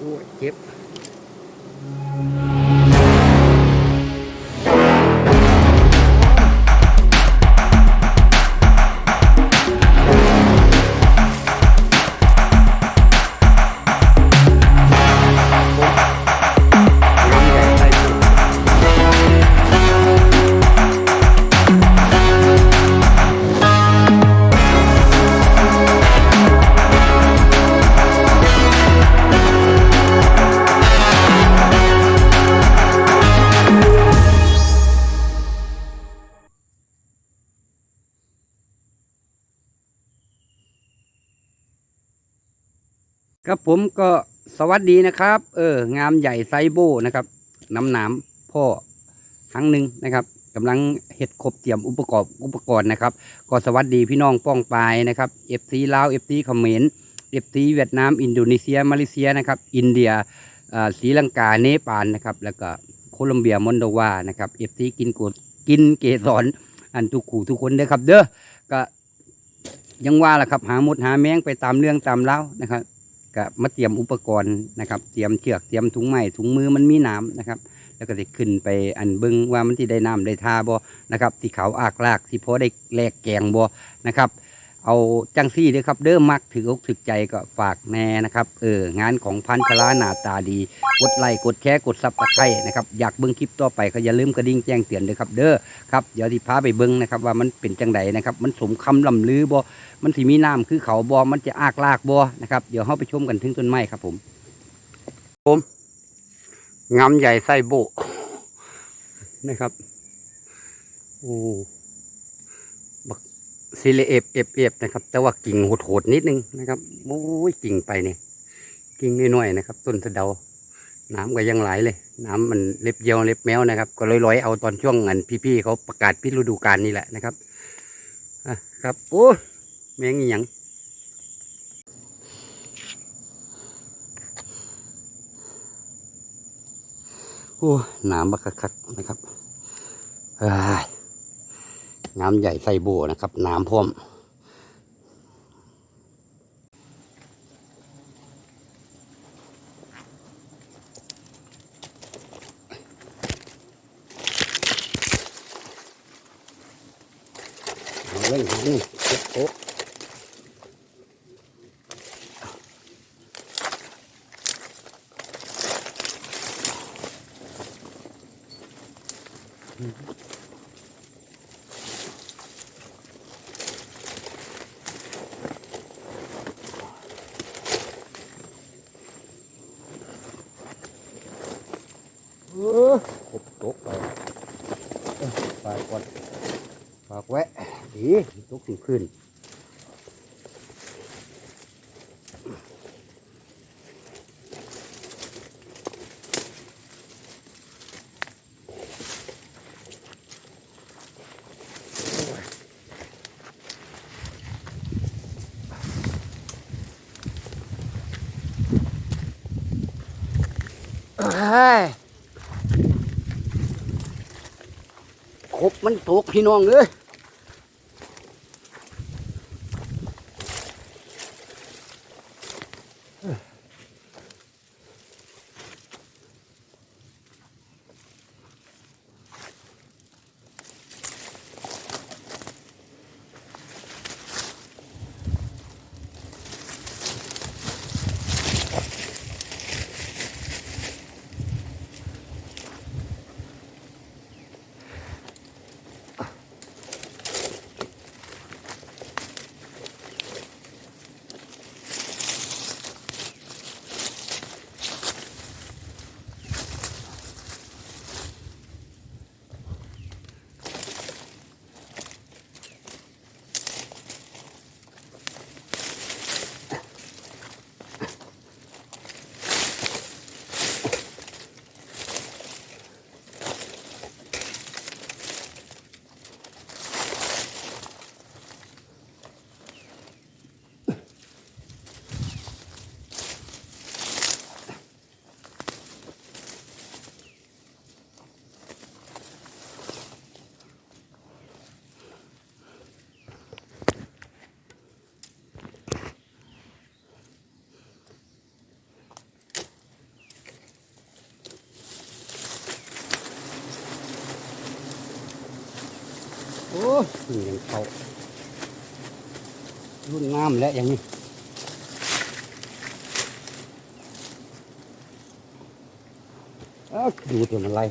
โอ้ยเจ็บ ครับผมก็สวัสดีนะครับ เออ งามใหญ่ไซโบนะครับน้ำหนามพ่อครั้งหนึ่งนะครับกำลังเห็ดครบเตรียมอุปกรณ์อุปกรณ์นะครับ ก็สวัสดีพี่น้องป้องปายนะครับเอฟซีลาวเอฟซีเขมรเอฟซีเวียดนาม อินโดนีเซีย มาเลเซียนะครับ อินเดียอ่าศรีลังกาเนปาลนะครับ แล้วก็โคลอมเบียมอนโดวานะครับเอฟซีกินกดกินเกสรอันทุกขู่ทุกคนเด้อครับ เด้อก็ยังว่าล่ะครับหาหมดหาแมงไปตามเรื่องตามเล่านะครับ ก็มาเตรียมอุปกรณ์นะครับเตรียมเชือกเตรียมถุงไม้ถุงมือมันมีน้ำนะครับ แล้วก็จะขึ้นไปอันเบิ้งว่ามันที่ได้น้ำได้ทาบ่นะครับที่เขาอากลากที่พอได้แลกแกงบ่นะครับ เอาจังซี่เด้อครับ เด้อมักถืออกถือใจก็ฝากแน่นะครับ เอองานของพันชลาหนาตาดี กดไลค์กดแชร์กดซับสไครต์นะครับอยากเบิ้งคลิปต่อไปก็อย่าลืมกระดิ่งแจ้งเตือนเด้อครับเด้อครับเดี๋ยวที่พาไปเบิ้งนะครับว่ามันเป็นจังไดนะครับ มันสมคำลำลือบ่มันสิมีน้ำคือเขาบอมันจะอากลากบอนะครับเดี๋ยวเราไปชมกันถึงต้นไม้ครับ ผมผมงาใหญ่ไส้โบนะครับโอ้ ซิเลเอฟเอฟเอฟนะครับ แต่ว่ากิ่งโหดๆนิดนึงนะครับโอ้ยกิ่งไปเนี่ยกิ่งน้อยๆนะครับ ต้นสะเดา น้ำก็ยังไหลเลย น้ำมันเล็บเยียวเล็บแมวนะครับ ก็ลอยๆเอาตอนช่วงอันพี่ๆเขาประกาศพิฤดูกาลนี่แหละนะครับอะครับโอ้แมงอีหยังโอ้น้ำบักคักนะครับเอ้ย น้ำใหญ่ไซโบนะครับ น้ำพร้อมเอาเล่นหานี่โอ๊ะเออขบตกไปเอ้ยไปก่อนฝากแวะ ดีตกถึงขึ้นเอ้ยครบมันตกพี่น้องเลย พึ่งยังเขารุ่นงามและอย่างนี้อ้าดูตัวมันไล่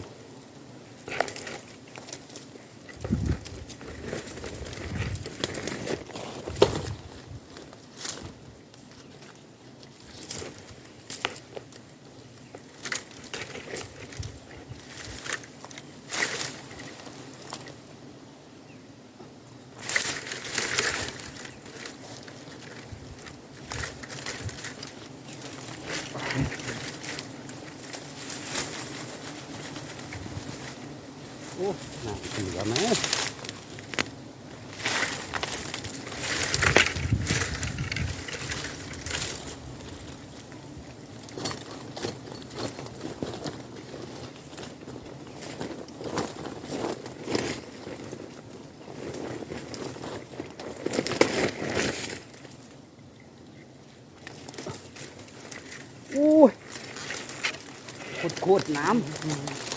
ขุดขุดน้ำ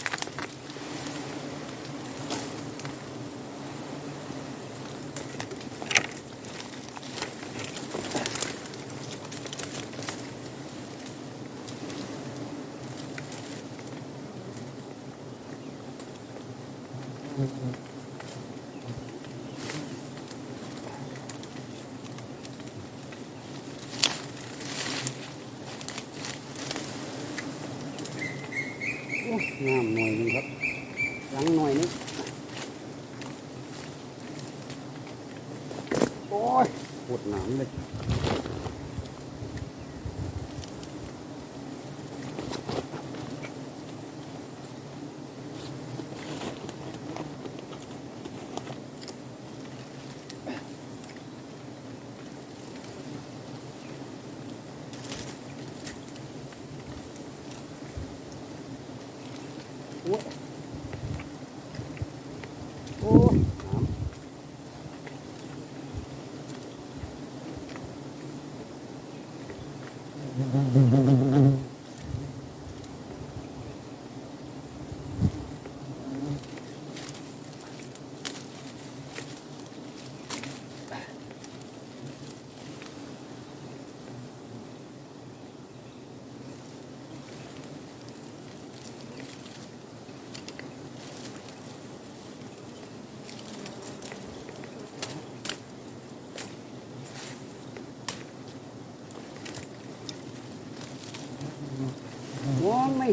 Mm-hmm.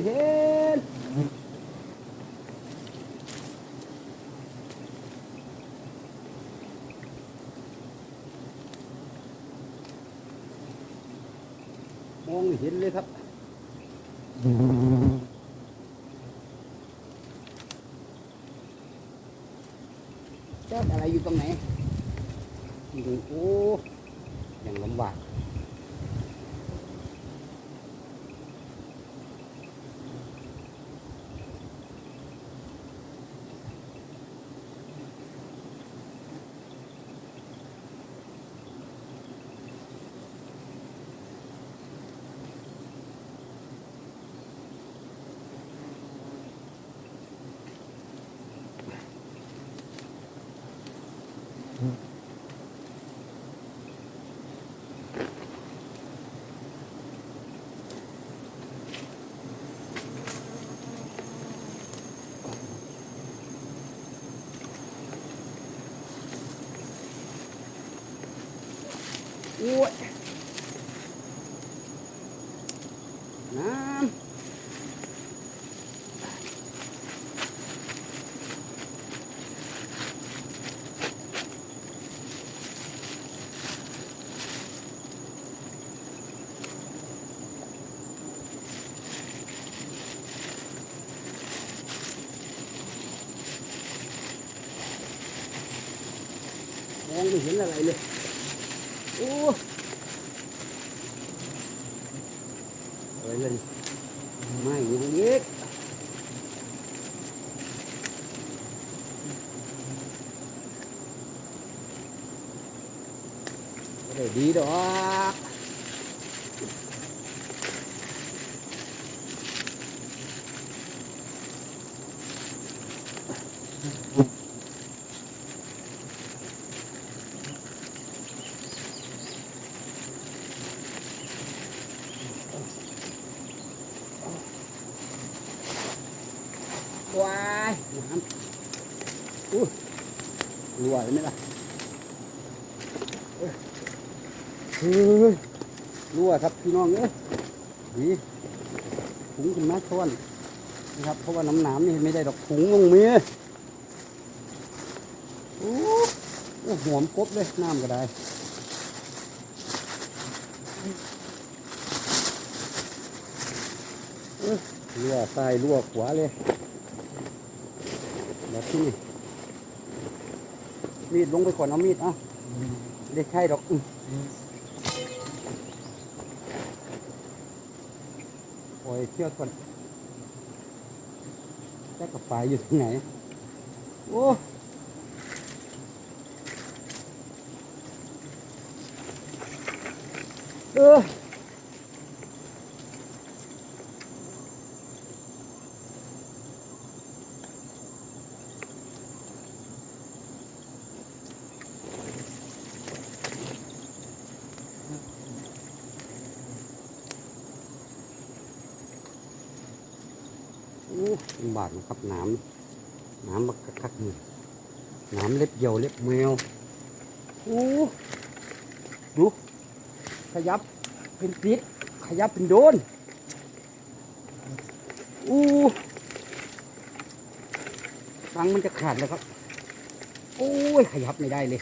เห็นมองเห็นเลยครับเจ้าอะไรอยู่ตรงไหนโอ้ยังลำบาก โอ้ยน้ำมองไม่เห็นอะไรเลย โอ้ อะไรเลยไม่ยังเย็กก็ได้ดีดอก น้ำอู้รัวเลยไหมล่ะเอ้ยเฮ้ย รั่วครับพี่น้องเอ้ยดีถุงขึ้นมาซ้อนนะครับ เพราะว่าน้ำหนามนี่ไม่ได้ดอกถุงลงมือโอ้โอ้หอมกบเลยน้ำก็ได้เรั่วซ้ายรั่วขวาเลยแบบที่นี่มีดลงไปก่อนเอามีดเอาเด็กใช่ดอกอื้อป ล่อยเชือกก่อนแจ็คกับปลายอยู่ที่ไหน โอ้เออโอ้ลำ บากนะครับน้ำน้ำบักคักๆนี่น้ำเล็บเหยี่ยวเล็บแมวโอ้ดูขยับเป็นปิดขยับเป็นโดนอู้ฟังมันจะขาดแล้วครับ โอ้ย ขยับไม่ได้เลย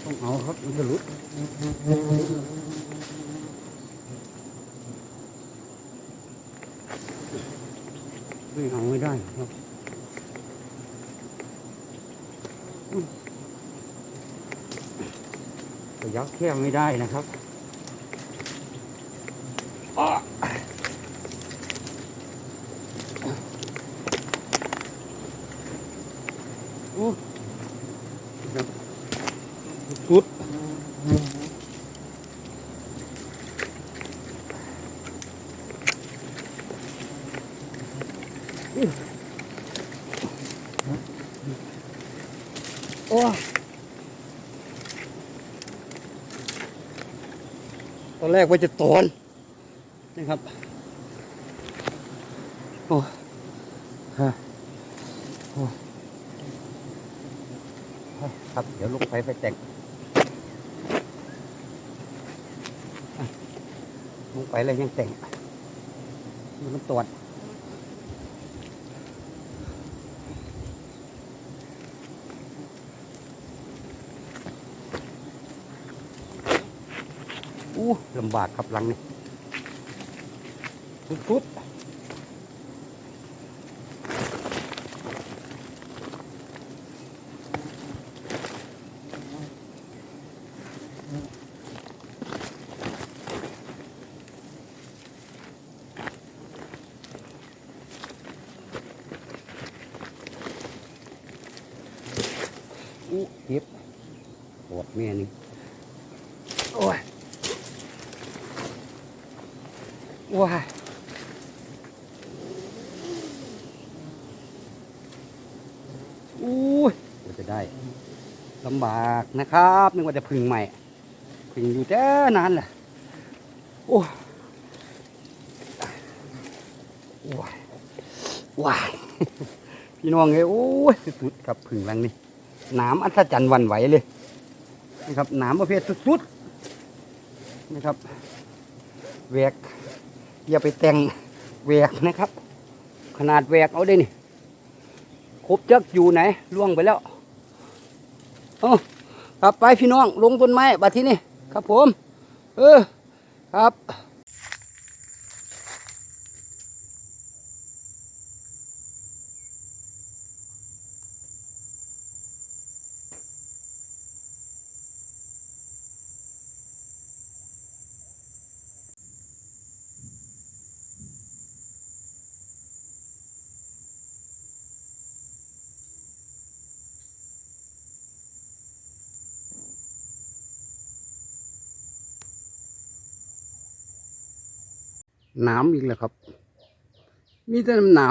ต้อง เอาครับมันจะหลุดไม่เอาไม่ได้ครับยักแค่ไม่ได้นะครับอ้อโอ้ครับ สุดโอ้ตอนแรกว่าจะตอนนะครับ โอ้ฮะโอ้ครับ เดี๋ยวลุกไฟไฟแตกอะลุก ไปอะไรยังแต่งมันตรวจอู้ลำบากครับหลังนี่ปุ๊บๆอู้เจ็บปวดแม่นี่โอ้ยว้ายอู้ยกว่าจะ ได้ลำบากนะครับนึกว่าจะพึ่งใหม่พึ่งอยู่แต่นานแหละโอ้ยว้ายว้ายพี่น้องเอ้ยโอ้ยสุดๆกับพึ่งรังนี่นามอัศจรรย์วันไหวเลยนะครับนามประเภทสุดๆนะครับแหวกอย่าไปแต่งแหวกนะครับ ขนาดแหวกเอาได้นี่ครบจักอยู่ไหนล่วงไปแล้ว เอาครับไปพี่น้องลงต้นไม้บัดที่นี่ครับผม เออครับ น้ำอีกแล้วครับ มีแต่น้ำน้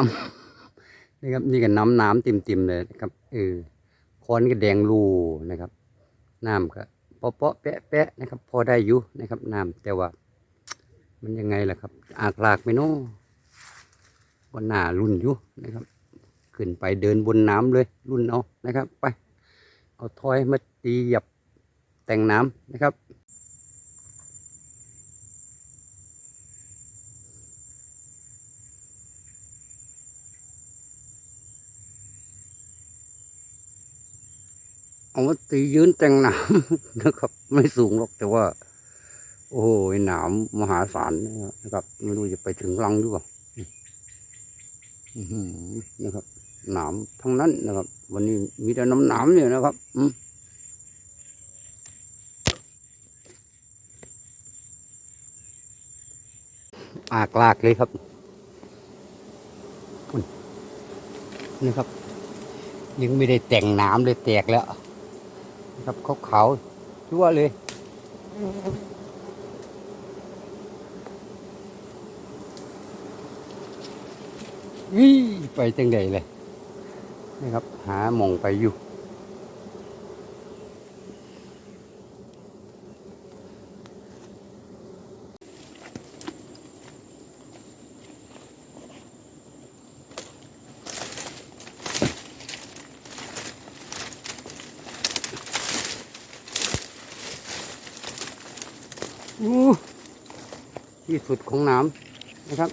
ำนี่ครับนี่ก็น้ำน้ำติ่มๆเลยนะครับเออคอนก็แดงรูนะครับน้ำก็เปาะๆแปะๆนะครับ พอได้อยู่นะครับน้ำแต่ว่า มันยังไงล่ะครับ อากลากไม่น้อวันหน้ารุ่นอยู่นะครับ ขึ้นไปเดินบนน้ำเลย รุ่นเอานะครับ ไป เอาทอยมาตีหยับแต่งน้ำนะครับ เอามาตียืนแต่งน้ำนะครับ ไม่สูงหรอกแต่ว่า โอ้โหหนามมหาศาลนะครับไม่รู้จะไปถึงรังหรือเปล่านะครับ หนามทั้งนั้นนะครับ วันนี้มีแต่น้ำหนามเนี่ยนะครับอืมอากลากเลยครับนี่ครับ ยังไม่ได้แต่งน้ำเลยแตกแล้ว นะครับขาวขาวๆชั่วเลย วิ่ไปจังใดเลยนะครับ หาหมองไปอยู่ ที่สุดของน้ำนะครับ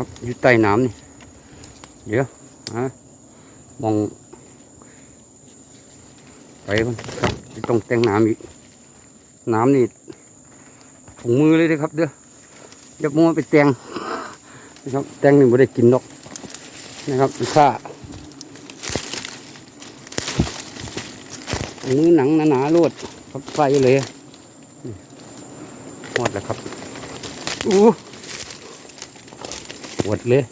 ครับอยู่ใต้น้ำนี่ เดี๋ยวฮะมอง ไปมันครับต้องแต่งน้ำอีก น้ำนี่ถุงมือเลยนะครับ เด้อย่ามัวไปแต่งนะครับแต่งนี่ไม่ได้กินหรอกนะครับค่าถุงมือหนังหนาๆโลดครับใส่เลยหมดแล้วครับอู้ ปวดเลย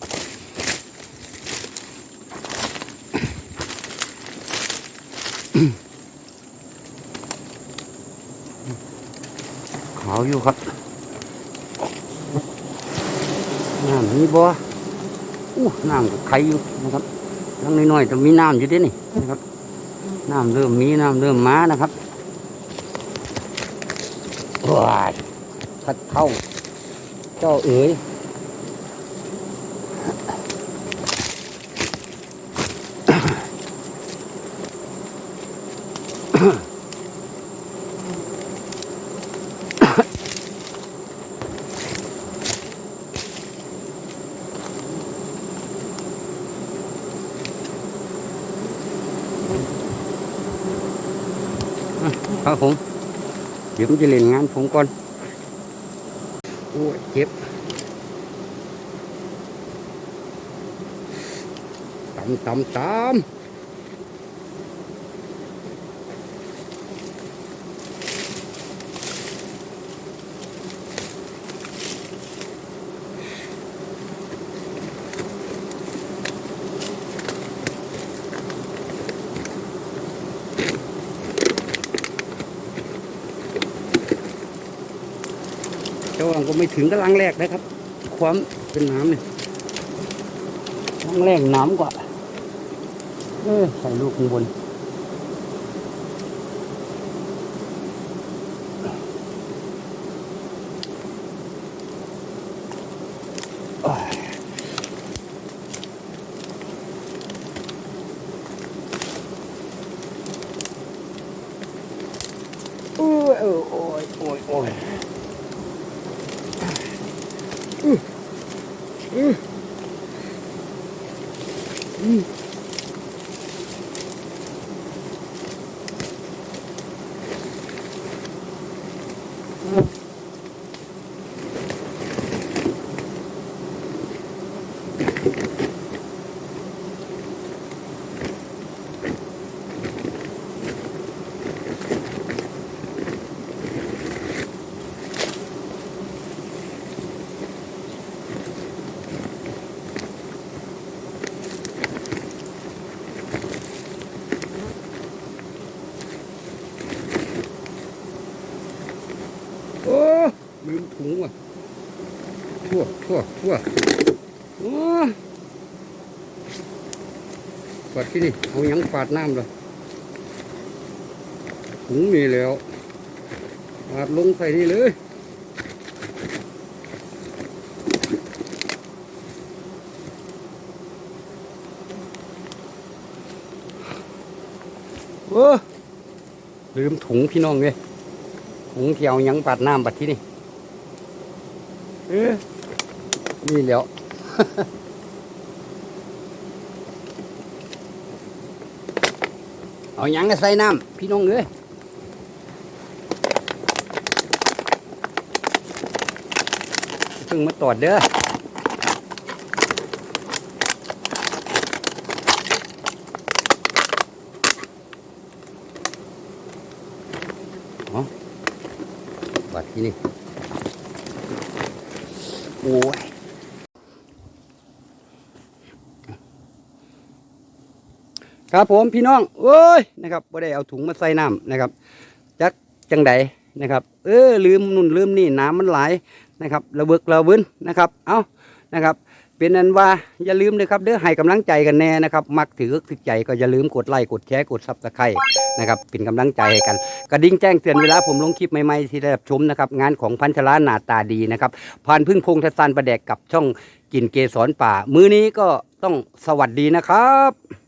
ขาวอยู่ครับน้ำมีบ่อู้น้ำไข่อยู่นะครับยังน้อยๆแต่มีน้ำอยู่ด้วยนี่นะครับ น้ำเริ่มมีน้ำเริ่มมานะครับว้ายพัดเข้า เจ้าเอ๋ย ครับผม เดี๋ยวผมจะเล่นงานผมก่อนโอ้เจ็บตำตำตำเจ้าหลังก็ไม่ ถึงกับลังแรกนะครับ ความเป็นน้ำเนี่ยลังแรกน้ำกว่า เออใส่ลูกข้างบน ลืมถุงว่ะทั่วทั่วทั่ว ที่นี่เอายังฝาดน้ำเลยถุงนี่แล้วฝาดลงใส่นี่เลยโอ้ลืมถุงพี่น้องเลยถุงเที่เอายังฝาดน้ำบัดที่นี่เออนี่แล้ว เอายังก็ใส่น้ำพี่น้องเอ้ยเพิ่งมาตรวจเด้ออาบัดที่นี่ โอ้ย ครับผมพี่น้องเอ้ยนะครับบ่ได้เอาถุงมาใส่น้ำนะครับจักจังใดนะครับ เออลืมนุ่นลืมนี่น้ำมันไหลนะครับระเบิกระเบินนะครับ เอานะครับเป็นนั้นว่าอย่าลืมเลยครับเด้อให้กำลังใจกันแน่นะครับ มักถือถือใจก็อย่าลืมกดไลค์กดแชร์กดซับสไครต์นะครับเป็นกำลังใจให้กัน กระดิ่งแจ้งเตือนเวลาผมลงคลิปใหม่ๆที่ได้รับชมนะครับงานของพันธลาหนาตาดีนะครับผ่านพึ่งพงทศานประแดกกับช่องกินเกสรป่า มื้อนี้ก็ต้องสวัสดีนะครับ